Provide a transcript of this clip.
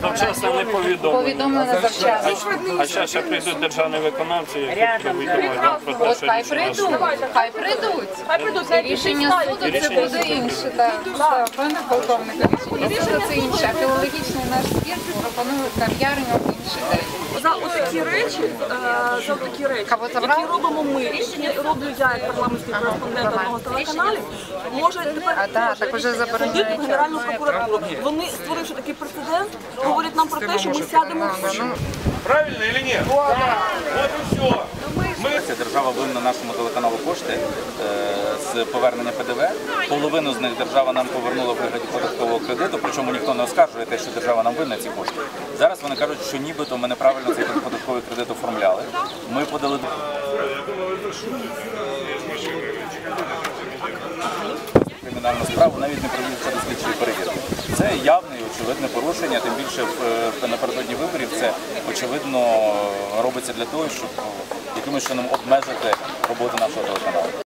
Завчасно не повідомлено. Повідомлено завчасно. А зараз ще прийдуть державні виконавці, які повідомляють про те, От що хай рішення прийдуть, суду. хай прийдуть. Хай прийдуть, рішення суду це Рішення буде суду. інше. Так, Так, пане полковнику, рішення суду це інше. А філологічний наш збір пропонує кав'ярню в інший день. За отакі речі, е, за такі речі, які робимо ми, які роблю я як парламентський кореспондент одного телеканалів, може тепер ходити в Генеральну прокуратуру. Вони, створивши такий прецедент, говорять нам про те, що ми сядемо в суд. Правильно или нет? Вот и все. Ця держава винна нашому телеканалу кошти е, повернення ПДВ. Половину з них держава нам повернула в вигляді податкового кредиту, причому ніхто не оскаржує те, що держава нам винна ці кошти. Зараз вони кажуть, що нібито ми неправильно цей податковий кредит оформляли. Ми подали кримінальну справу, навіть не провівши до слідчої перевірки. Це явне і очевидне порушення, тим більше е, напередодні виборів це очевидно робиться для того, щоб якимось чином обмежити роботу нашого телеканалу.